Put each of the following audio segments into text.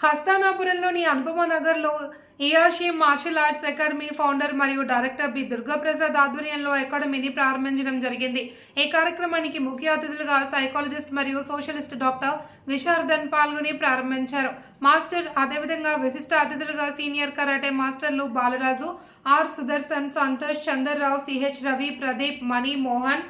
హస్తానాపురంలోని అనుపమ నగర్లో Iyashi martial arts academy founder మరియు director B Durgaprasad ఆధ్వర్యంలో అకాడమీని ప్రారంభించడం జరిగింది. ఈ కార్యక్రమానికి ముఖ్య అతిథులుగా సైకాలజిస్ట్ మరియు సోషలిస్ట్ డాక్టర్ విశార్దన్ పాల్గొని ప్రారంభించారు. మాస్టర్ అదేవిధంగా విశిష్ట అతిథులుగా సీనియర్ కరాటే మాస్టర్లు బాలరాజు ఆర్ సుదర్శన్ సంతోష్ చందర్రావు సిహెచ్ రవి ప్రదీప్ మణి మోహన్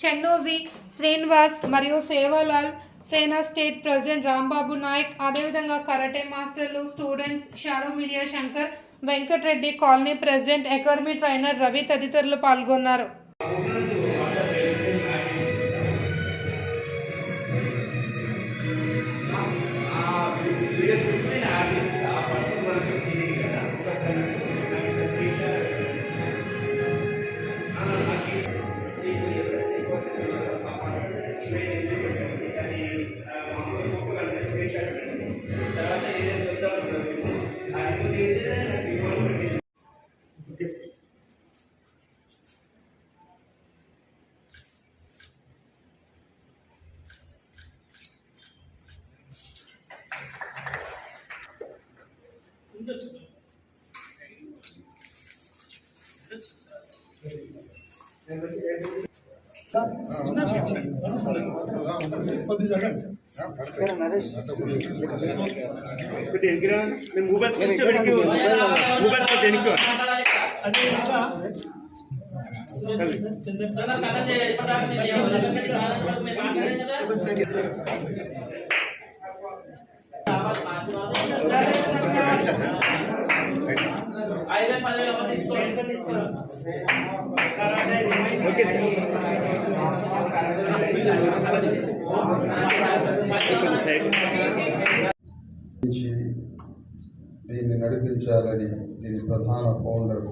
చెన్నోజీ శ్రీనివాస్ మరియు సేవాలాల్ సేనా స్టేట్ ప్రెసిడెంట్ రాంబాబు నాయక్ అదేవిధంగా కరాటే మాస్టర్లు students shadow media Shankar Venkata Reddy colony president academy trainer Ravi తదితరులు పాల్గొన్నారు. కొద్దిగా దీన్ని నడిపించాలని దీని ప్రధాన ఫౌండర్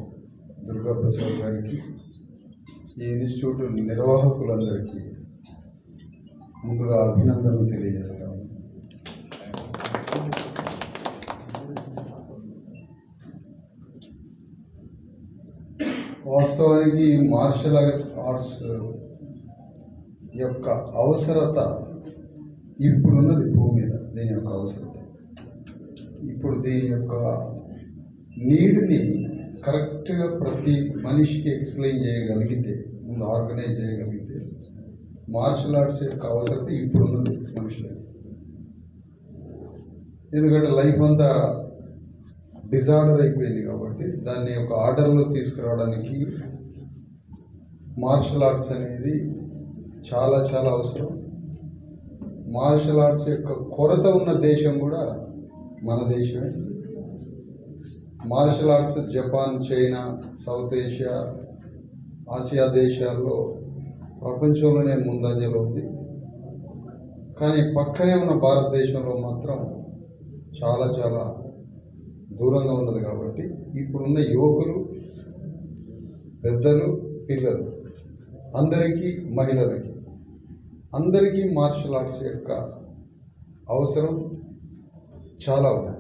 దుర్గాప్రసాద్ గారికి ఈ ఇన్స్టిట్యూట్ నిర్వాహకులందరికీ ముందుగా అభినందనలు తెలియజేస్తాను. వాస్తవానికి మార్షల్ ఆర్ట్స్ యొక్క అవసరత ఇప్పుడున్నది భూమి మీద దీని యొక్క అవసరత. ఇప్పుడు దీని యొక్క నీడ్ని కరెక్ట్గా ప్రతి మనిషికి ఎక్స్ప్లెయిన్ చేయగలిగితే ముందు ఆర్గనైజ్ చేయగలిగితే మార్షల్ ఆర్ట్స్ యొక్క అవసరత ఇప్పుడున్నది మనుషులకి. ఎందుకంటే లైఫ్ అంతా డిజార్డర్ అయిపోయింది కాబట్టి దాన్ని ఒక ఆర్డర్లో తీసుకురావడానికి మార్షల్ ఆర్ట్స్ అనేది చాలా చాలా అవసరం. మార్షల్ ఆర్ట్స్ యొక్క కొరత ఉన్న దేశం కూడా మన దేశమే. Martial arts Japan China south Asia Asia దేశాల్లో ప్రపంచంలోనే ముందంజలో ఉంది. కానీ పక్కనే ఉన్న భారతదేశంలో మాత్రం చాలా చాలా దూరంగా ఉన్నది కాబట్టి ఇప్పుడున్న యువకులు పెద్దలు పిల్లలు అందరికీ మహిళలకి అందరికీ మార్షల్ ఆర్ట్స్ యొక్క అవసరం చాలా ఉంది.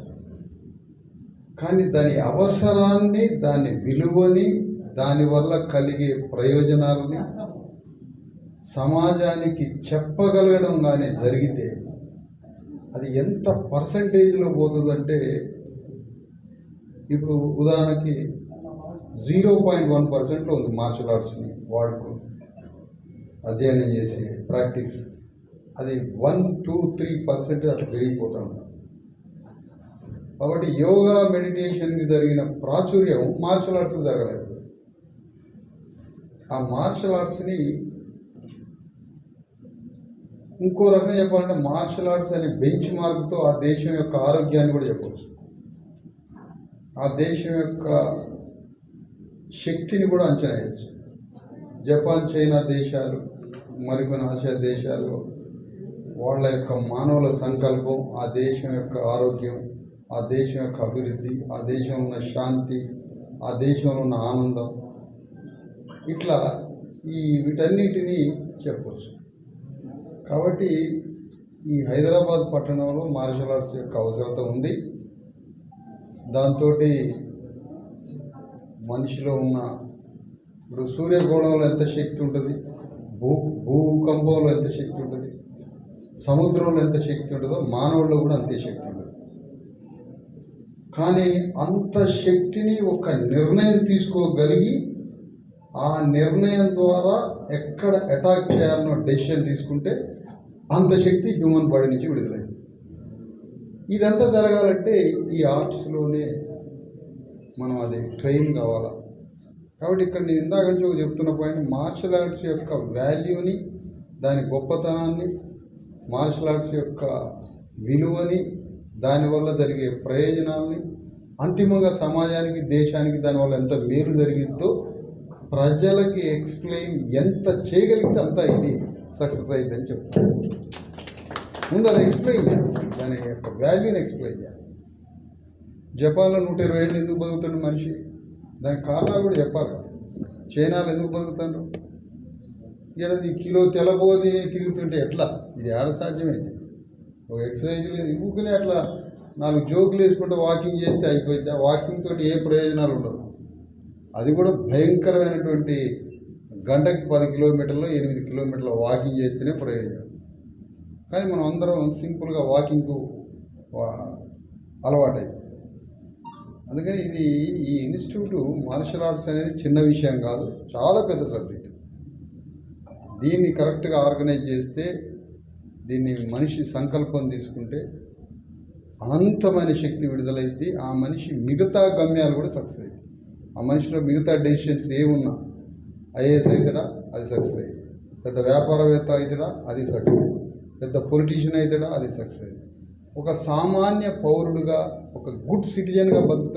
కానీ దాని అవసరాన్ని దాని విలువని దానివల్ల కలిగే ప్రయోజనాలని సమాజానికి చెప్పగలగడం కానీ జరిగితే అది ఎంత పర్సంటేజ్లో పోతుందంటే ఇప్పుడు ఉదాహరణకి జీరో పాయింట్ వన్ పర్సెంట్లో ఉంది మార్షల్ ఆర్ట్స్ని వాడుకో అధ్యయనం చేసి ప్రాక్టీస్. అది వన్ టూ త్రీ పర్సెంట్ అట్లా పెరిగిపోతూ ఉంటాం కాబట్టి యోగా మెడిటేషన్కి జరిగిన ప్రాచుర్యం మార్షల్ ఆర్ట్స్కి జరగలేదు. ఆ మార్షల్ ఆర్ట్స్ని ఇంకో రకంగా చెప్పాలంటే మార్షల్ ఆర్ట్స్ అనే బెంచ్ మార్క్తో ఆ దేశం యొక్క ఆరోగ్యాన్ని కూడా చెప్పవచ్చు ఆ దేశం యొక్క శక్తిని కూడా అంచనా వేయచ్చు. జపాన్ చైనా దేశాలు మరికొన్ని ఆసియా దేశాలు వాళ్ళ యొక్క మానవుల సంకల్పం ఆ దేశం యొక్క ఆరోగ్యం ఆ దేశం యొక్క అభివృద్ధి ఆ దేశంలో ఉన్న శాంతి ఆ దేశంలో ఉన్న ఆనందం. ఇట్లా ఈ వీటన్నిటినీ చెప్పవచ్చు కాబట్టి ఈ హైదరాబాద్ పట్టణంలో మార్షల్ ఆర్ట్స్ యొక్క అవసరత ఉంది. దాంతో మనిషిలో ఉన్న ఇప్పుడు సూర్యగోళంలో ఎంత శక్తి ఉంటుంది? భూ భూకంపంలో ఎంత శక్తి ఉంటుంది? సముద్రంలో ఎంత శక్తి ఉంటుందో మానవుల్లో కూడా అంతే శక్తి ఉంటుంది. కానీ అంత శక్తిని ఒక నిర్ణయం తీసుకోగలిగి ఆ నిర్ణయం ద్వారా ఎక్కడ అటాక్ చేయాలనో డెసిషన్ తీసుకుంటే అంత శక్తి హ్యూమన్ బాడీ నుంచి విడుదలైంది. ఇదంతా జరగాలంటే ఈ ఆర్ట్స్లోనే మనం అది ట్రైన్ కావాలా. కాబట్టి ఇక్కడ నేను ఇందాక నుంచి ఒక చెప్తున్న పాయింట్ మార్షల్ ఆర్ట్స్ యొక్క వాల్యూని దాని గొప్పతనాన్ని మార్షల్ ఆర్ట్స్ యొక్క విలువని దానివల్ల జరిగే ప్రయోజనాల్ని అంతిమంగా సమాజానికి దేశానికి దానివల్ల ఎంత మేలు జరిగిద్దో ప్రజలకి ఎక్స్ప్లెయిన్ ఎంత చేయగలిగితే అంత ఇది సక్సెస్ అయిందని చెప్తాను ముందు అది ఎక్స్ప్లెయిన్ చేయాలి దాని యొక్క వాల్యూని ఎక్స్ప్లెయిన్ చేయాలి. జపాన్లో నూట ఇరవై ఏళ్ళు ఎందుకు బతుకుతాడు మనిషి? దాని కారణాలు కూడా చెప్పాలి కదా. చైనాలో ఎందుకు బతుకుతారు ఈ కిలో తెలబోది తిరుగుతుంటే ఎట్లా? ఇది ఆడ సాధ్యమైంది. ఒక ఎక్సర్సైజ్ లేదు. ఊకునే అట్లా నాలుగు జోకులు వేసుకుంటే వాకింగ్ చేస్తే అయిపోయింది. ఆ వాకింగ్ తోటి ఏ ప్రయోజనాలు ఉండవు. అది కూడా భయంకరమైనటువంటి గంటకి పది కిలోమీటర్లు ఎనిమిది కిలోమీటర్ల వాకింగ్ చేస్తేనే ప్రయోజనం. కానీ మనం అందరం సింపుల్గా వాకింగ్కు అలవాటై అందుకని ఇది ఈ ఇన్స్టిట్యూట్ మార్షల్ ఆర్ట్స్ అనేది చిన్న విషయం కాదు చాలా పెద్ద సబ్జెక్ట్. దీన్ని కరెక్ట్గా ఆర్గనైజ్ చేస్తే దీన్ని మనిషి సంకల్పం తీసుకుంటే అనంతమైన శక్తి విడుదలైద్ది ఆ మనిషి మిగతా గమ్యాలు కూడా సక్సెస్ అయింది ఆ మనిషిలో మిగతా డెసిషన్స్ ఏమున్నా ఐఏఎస్ అవుతాడా అది సక్సెస్ అయింది పెద్ద వ్యాపారవేత్త అవుతాడా అది సక్సెస్ అయింది పెద్ద పొలిటీషియన్ అయితేడా అది సక్సెస్ ఒక సామాన్య పౌరుడుగా ఒక గుడ్ సిటిజన్గా బతుకుతూ